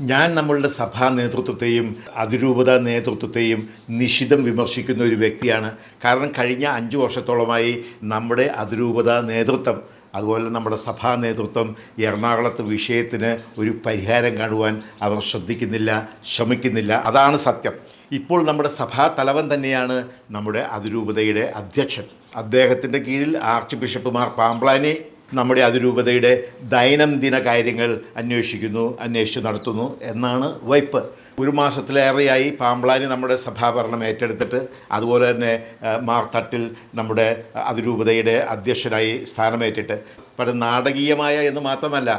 ഞാൻ നമ്മളുടെ സഭാ നേതൃത്വത്തെയും അതിരൂപത നേതൃത്വത്തെയും നിശിതം വിമർശിക്കുന്ന ഒരു വ്യക്തിയാണ്. കാരണം കഴിഞ്ഞ അഞ്ച് വർഷത്തോളമായി നമ്മുടെ അതിരൂപത നേതൃത്വം അതുപോലെ നമ്മുടെ സഭാ നേതൃത്വം എറണാകുളത്ത് വിഷയത്തിന് ഒരു പരിഹാരം കാണുവാൻ അവർ ശ്രദ്ധിക്കുന്നില്ല ശ്രമിക്കുന്നില്ല. അതാണ് സത്യം. ഇപ്പോൾ നമ്മുടെ സഭാ തലവൻ തന്നെയാണ് നമ്മുടെ അതിരൂപതയുടെ അധ്യക്ഷൻ. അദ്ദേഹത്തിന്റെ കീഴിൽ ആർച്ച് ബിഷപ്പ് മാർ പാമ്പ്ലാനി നമ്മുടെ അതിരൂപതയുടെ ദൈനംദിന കാര്യങ്ങൾ അന്വേഷിക്കുന്നു അന്വേഷിച്ച് നടത്തുന്നു എന്നാണ് വൈപ്പ്. ഒരു മാസത്തിലേറെയായി പാമ്പ്ലാനി നമ്മുടെ സഭാഭരണം ഏറ്റെടുത്തിട്ട് അതുപോലെ തന്നെ മാർ മാർത്തട്ടിൽ നമ്മുടെ അതിരൂപതയുടെ അധ്യക്ഷനായി സ്ഥാനമേറ്റിട്ട്. പല നാടകീയമായ എന്ന് മാത്രമല്ല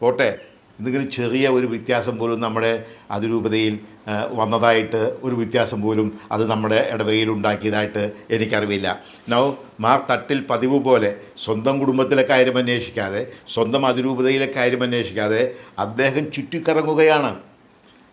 പോട്ടെ എന്തെങ്കിലും ചെറിയ ഒരു വ്യത്യാസം പോലും നമ്മുടെ അതിരൂപതയിൽ വന്നതായിട്ട് ഒരു വ്യത്യാസം പോലും അത് നമ്മുടെ ഇടവകയിൽ ഉണ്ടാക്കിയതായിട്ട് എനിക്കറിവില്ല. നൗ മാർ തട്ടിൽ പതിവ് പോലെ സ്വന്തം കുടുംബത്തിലെ കാര്യം അന്വേഷിക്കാതെ സ്വന്തം അതിരൂപതയിലെ കാര്യം അന്വേഷിക്കാതെ അദ്ദേഹം ചുറ്റിക്കറങ്ങുകയാണ്.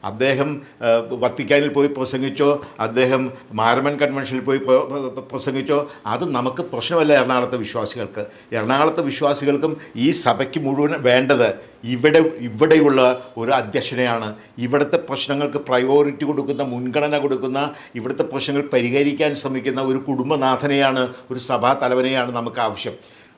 അദ്ദേഹം വത്തിക്കാനിൽ പോയി പ്രസംഗിച്ചോ അദ്ദേഹം മാരമൻ കൺവെൻഷനിൽ പോയി പ്ര- പ്ര- പ്രസംഗിച്ചോ അത് നമുക്ക് പ്രശ്നമല്ല എറണാകുളത്തെ വിശ്വാസികൾക്ക്. എറണാകുളത്തെ വിശ്വാസികൾക്കും ഈ സഭയ്ക്ക് മുഴുവൻ വേണ്ടത് ഇവിടെ ഇവിടെയുള്ള ഒരു അധ്യക്ഷനെയാണ്. ഇവിടുത്തെ പ്രശ്നങ്ങൾക്ക് പ്രയോറിറ്റി കൊടുക്കുന്ന മുൻഗണന കൊടുക്കുന്ന ഇവിടുത്തെ പ്രശ്നങ്ങൾ പരിഹരിക്കാൻ ശ്രമിക്കുന്ന ഒരു കുടുംബനാഥനെയാണ് ഒരു സഭാ തലവനെയാണ് നമുക്ക് ആവശ്യം.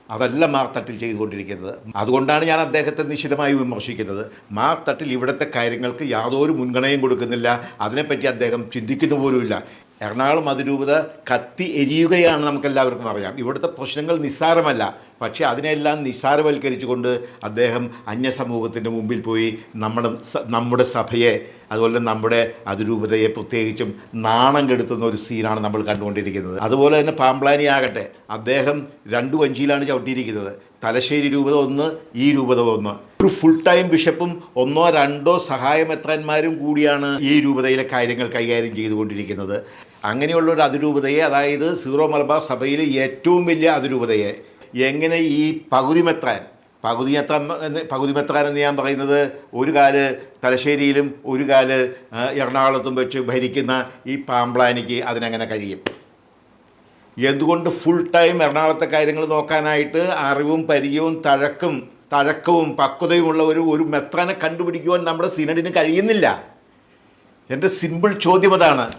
അതല്ല മാർത്തട്ടിൽ തട്ടിൽ ചെയ്തുകൊണ്ടിരിക്കുന്നത്. അതുകൊണ്ടാണ് ഞാൻ അദ്ദേഹത്തെ നിശിതമായി വിമർശിക്കുന്നത്. മാർത്തട്ടിൽ തട്ടിൽ ഇവിടുത്തെ കാര്യങ്ങൾക്ക് യാതൊരു മുൻഗണനയും കൊടുക്കുന്നില്ല. അതിനെപ്പറ്റി അദ്ദേഹം ചിന്തിക്കുന്നു പോലുമില്ല. എറണാകുളം അതിരൂപത കത്തി എരിയുകയാണ് നമുക്കെല്ലാവർക്കും അറിയാം. ഇവിടുത്തെ പ്രശ്നങ്ങൾ നിസ്സാരമല്ല. പക്ഷേ അതിനെല്ലാം നിസ്സാരവൽക്കരിച്ചുകൊണ്ട് അദ്ദേഹം അന്യസമൂഹത്തിന്റെ മുമ്പിൽ പോയി നമ്മുടെ നമ്മുടെ സഭയെ അതുപോലെ നമ്മുടെ അതിരൂപതയെ പ്രത്യേകിച്ചും നാണം കെടുത്തുന്ന ഒരു സീനാണ് നമ്മൾ കണ്ടുകൊണ്ടിരിക്കുന്നത്. അതുപോലെ തന്നെ പാമ്പ്ലാനി ആകട്ടെ അദ്ദേഹം രണ്ടു വഞ്ചിയിലാണ് ചവിട്ടിയിരിക്കുന്നത്. തലശ്ശേരി രൂപത ഒന്ന് ഈ രൂപത ഒന്ന്. ഒരു ഫുൾ ടൈം ബിഷപ്പും ഒന്നോ രണ്ടോ സഹായമെത്രന്മാരും കൂടിയാണ് ഈ രൂപതയിലെ കാര്യങ്ങൾ കൈകാര്യം ചെയ്തുകൊണ്ടിരിക്കുന്നത്. അങ്ങനെയുള്ള ഒരു അതിരൂപതയെ അതായത് സീറോ മലബാർ സഭയിലെ ഏറ്റവും വലിയ അതിരൂപതയെ എങ്ങനെ ഈ പകുതി മെത്രാൻ പകുതി മെത്രാൻ എന്ന് പകുതി മെത്രാൻ എന്ന് ഞാൻ പറയുന്നത് ഒരു കാൽ തലശ്ശേരിയിലും ഒരു കാൽ എറണാകുളത്തും വെച്ച് ഭരിക്കുന്ന ഈ പാമ്പ്ലാനിക്ക് അതിനങ്ങനെ കഴിയും? എന്തുകൊണ്ട് ഫുൾ ടൈം എറണാകുളത്തെ കാര്യങ്ങൾ നോക്കാനായിട്ട് അറിവും പരിചയവും തഴക്കും തഴക്കവും പക്വതയുമുള്ള ഒരു ഒരു മെത്രാനെ കണ്ടുപിടിക്കുവാൻ നമ്മുടെ സിനഡിന് കഴിയുന്നില്ല. എന്റെ സിമ്പിൾ ചോദ്യം അതാണ്.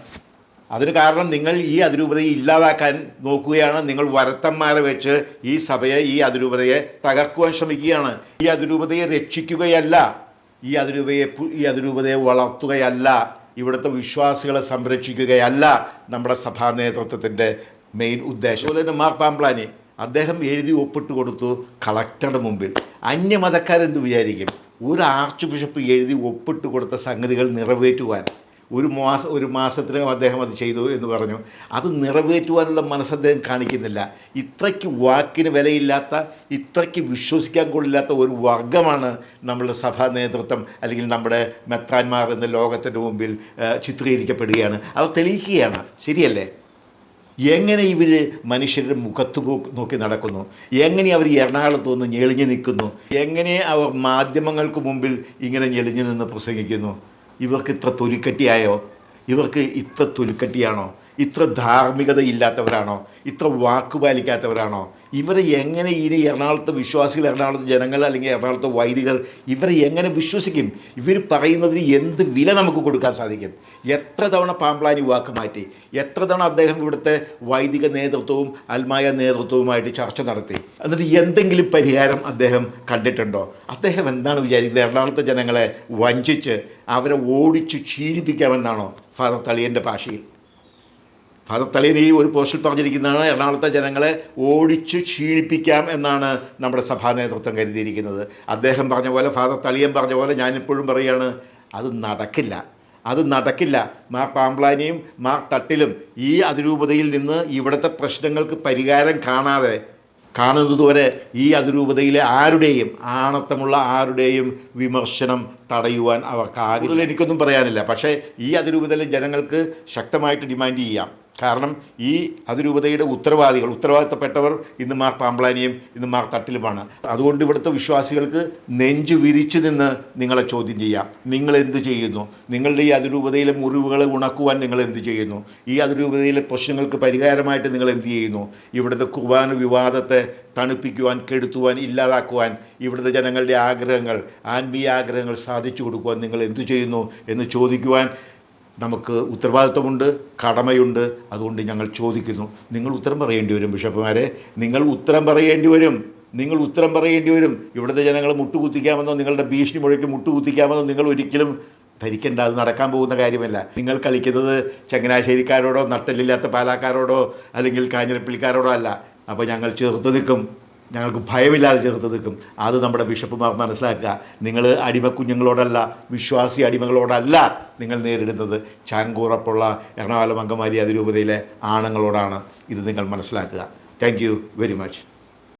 അതിന് കാരണം നിങ്ങൾ ഈ അതിരൂപതയെ ഇല്ലാതാക്കാൻ നോക്കുകയാണ്. നിങ്ങൾ വരത്തന്മാരെ വെച്ച് ഈ സഭയെ ഈ അതിരൂപതയെ തകർക്കുവാൻ ശ്രമിക്കുകയാണ്. ഈ അതിരൂപതയെ രക്ഷിക്കുകയല്ല. ഈ അതിരൂപയെ ഈ അതിരൂപതയെ വളർത്തുകയല്ല. ഇവിടുത്തെ വിശ്വാസികളെ സംരക്ഷിക്കുകയല്ല നമ്മുടെ സഭാ നേതൃത്വത്തിന്റെ മെയിൻ ഉദ്ദേശം. അതുപോലെ തന്നെ മാർ പാമ്പ്ലാനി അദ്ദേഹം എഴുതി ഒപ്പിട്ട് കൊടുത്തു കളക്ടറുടെ മുമ്പിൽ. അന്യമതക്കാരെന്ത് വിചാരിക്കും? ഒരു ആർച്ച് ബിഷപ്പ് എഴുതി ഒപ്പിട്ട് കൊടുത്ത സംഗതികൾ നിറവേറ്റുവാൻ. ഒരു മാസം ഒരു മാസത്തിനകം അദ്ദേഹം അത് ചെയ്തു എന്ന് പറഞ്ഞു. അത് നിറവേറ്റുവാനുള്ള മനസ്സ് അദ്ദേഹം കാണിക്കുന്നില്ല. ഇത്രയ്ക്ക് വാക്കിന് വിലയില്ലാത്ത ഇത്രയ്ക്ക് വിശ്വസിക്കാൻ കൊള്ളില്ലാത്ത ഒരു വർഗമാണ് നമ്മളുടെ സഭാ നേതൃത്വം അല്ലെങ്കിൽ നമ്മുടെ മെത്രാന്മാർ എന്ന ലോകത്തിന്റെ മുമ്പിൽ ചിത്രീകരിക്കപ്പെടുകയാണ്. അവർ തെളിയിക്കുകയാണ്. ശരിയല്ലേ? എങ്ങനെ ഇവർ മനുഷ്യരുടെ മുഖത്ത് നോക്കി നടക്കുന്നു? എങ്ങനെ അവർ എറണാകുളത്ത് വന്ന് ഞെളിഞ്ഞു നിൽക്കുന്നു? എങ്ങനെ അവർ മാധ്യമങ്ങൾക്ക് മുമ്പിൽ ഇങ്ങനെ ഞെളിഞ്ഞു നിന്ന് പ്രസംഗിക്കുന്നു? ഇവർക്ക് ഇത്ര തൊലിക്കട്ടിയായോ? ഇവർക്ക് ഇത്ര തൊലിക്കട്ടിയാണോ? ഇത്ര ധാർമ്മികത ഇല്ലാത്തവരാണോ ഇത്ര വാക്ക് പാലിക്കാത്തവരാണോ ഇവരെ എങ്ങനെ ഇനി എറണാകുളത്തെ വിശ്വാസികൾ എറണാകുളത്തെ ജനങ്ങൾ അല്ലെങ്കിൽ എറണാകുളത്തെ വൈദികർ ഇവരെ എങ്ങനെ വിശ്വസിക്കും? ഇവർ പറയുന്നതിന് എന്ത് വില നമുക്ക് കൊടുക്കാൻ സാധിക്കും? എത്ര തവണ പാമ്പ്ലാനി വാക്ക് മാറ്റി? എത്ര തവണ അദ്ദേഹം ഇവിടുത്തെ വൈദിക നേതൃത്വവും അൽമായ നേതൃത്വവുമായിട്ട് ചർച്ച നടത്തി? എന്നിട്ട് എന്തെങ്കിലും പരിഹാരം അദ്ദേഹം കണ്ടിട്ടുണ്ടോ? അദ്ദേഹം എന്താണ് വിചാരിക്കുന്നത്? എറണാകുളത്തെ ജനങ്ങളെ വഞ്ചിച്ച് അവരെ ഓടിച്ച് ക്ഷീണിപ്പിക്കാമെന്നാണോ ഫാദർ തളിയന്റെ ഭാഷയിൽ? ഫാദർ തളിയൻ ഈ ഒരു പോസ്റ്റിൽ പറഞ്ഞിരിക്കുന്നതാണ് എറണാകുളത്തെ ജനങ്ങളെ ഓടിച്ചു ക്ഷീണിപ്പിക്കാം എന്നാണ് നമ്മുടെ സഭാ നേതൃത്വം കരുതിയിരിക്കുന്നത്. അദ്ദേഹം പറഞ്ഞ പോലെ ഫാദർ തളിയൻ പറഞ്ഞ പോലെ ഞാനിപ്പോഴും പറയുകയാണ് അത് നടക്കില്ല അത് നടക്കില്ല. മാ പാമ്പ്ലാനിയും മാ തട്ടിലും ഈ അതിരൂപതയിൽ നിന്ന് ഇവിടുത്തെ പ്രശ്നങ്ങൾക്ക് പരിഹാരം കാണാതെ കാണുന്നതുവരെ ഈ അതിരൂപതയിലെ ആരുടെയും ആണത്തമുള്ള ആരുടെയും വിമർശനം തടയുവാൻ അവർക്കാകില്ല എനിക്കൊന്നും പറയാനില്ല. പക്ഷേ ഈ അതിരൂപതയിലെ ജനങ്ങൾക്ക് ശക്തമായിട്ട് ഡിമാൻഡ് ചെയ്യാം. കാരണം ഈ അതിരൂപതയുടെ ഉത്തരവാദികൾ ഉത്തരവാദിത്തപ്പെട്ടവർ ഇന്ന് മാർ പാമ്പ്ലാനിയും ഇന്ന് മാർ തട്ടിലുമാണ്. അതുകൊണ്ട് ഇവിടുത്തെ വിശ്വാസികൾക്ക് നെഞ്ചു വിരിച്ചു നിന്ന് നിങ്ങളെ ചോദ്യം ചെയ്യാം. നിങ്ങൾ എന്ത് ചെയ്യുന്നു? നിങ്ങളുടെ ഈ അതിരൂപതയിലെ മുറിവുകളെ ഉണക്കുവാൻ നിങ്ങൾ എന്ത് ചെയ്യുന്നു? ഈ അതിരൂപതയിലെ പ്രശ്നങ്ങൾക്ക് പരിഹാരമായിട്ട് നിങ്ങൾ എന്ത് ചെയ്യുന്നു? ഇവിടുത്തെ കുർബാന വിവാദത്തെ തണുപ്പിക്കുവാൻ കെടുത്തുവാൻ ഇല്ലാതാക്കുവാൻ ഇവിടുത്തെ ജനങ്ങളുടെ ആഗ്രഹങ്ങൾ ആത്മീയ ആഗ്രഹങ്ങൾ സാധിച്ചു കൊടുക്കുവാൻ നിങ്ങൾ എന്തു ചെയ്യുന്നു എന്ന് ചോദിക്കുവാൻ നമുക്ക് ഉത്തരവാദിത്വമുണ്ട് കടമയുണ്ട്. അതുകൊണ്ട് ഞങ്ങൾ ചോദിക്കുന്നു. നിങ്ങൾ ഉത്തരം പറയേണ്ടി വരും ബിഷപ്പുമാരെ. നിങ്ങൾ ഉത്തരം പറയേണ്ടി വരും. നിങ്ങൾ ഉത്തരം പറയേണ്ടി വരും. ഇവിടുത്തെ ജനങ്ങൾ മുട്ടുകുത്തിക്കാമെന്നോ നിങ്ങളുടെ ഭീഷണി മുഴയ്ക്ക് മുട്ടുകുത്തിക്കാമെന്നോ നിങ്ങൾ ഒരിക്കലും ധരിക്കേണ്ട അത് നടക്കാൻ പോകുന്ന കാര്യമല്ല. നിങ്ങൾ കളിക്കുന്നത് ചങ്ങനാശ്ശേരിക്കാരോടോ നട്ടലില്ലാത്ത പാലാക്കാരോടോ അല്ലെങ്കിൽ കാഞ്ഞിരപ്പള്ളിക്കാരോടോ അല്ല. അപ്പോൾ ഞങ്ങൾ ചേർത്ത് നിൽക്കും. ഞങ്ങൾക്ക് ഭയമില്ലാതെ ചേർത്ത് നിൽക്കും. അത് നമ്മുടെ ബിഷപ്പുമാർ മനസ്സിലാക്കുക. നിങ്ങൾ അടിമക്കുഞ്ഞുങ്ങളോടല്ല വിശ്വാസി അടിമകളോടല്ല നിങ്ങൾ നേരിടുന്നത്. ചാങ്കൂറപ്പുള്ള എറണാകുളം അങ്കമാലി അതിരൂപതയിലെ ആണുങ്ങളോടാണ് ഇത് നിങ്ങൾ മനസ്സിലാക്കുക. Thank very much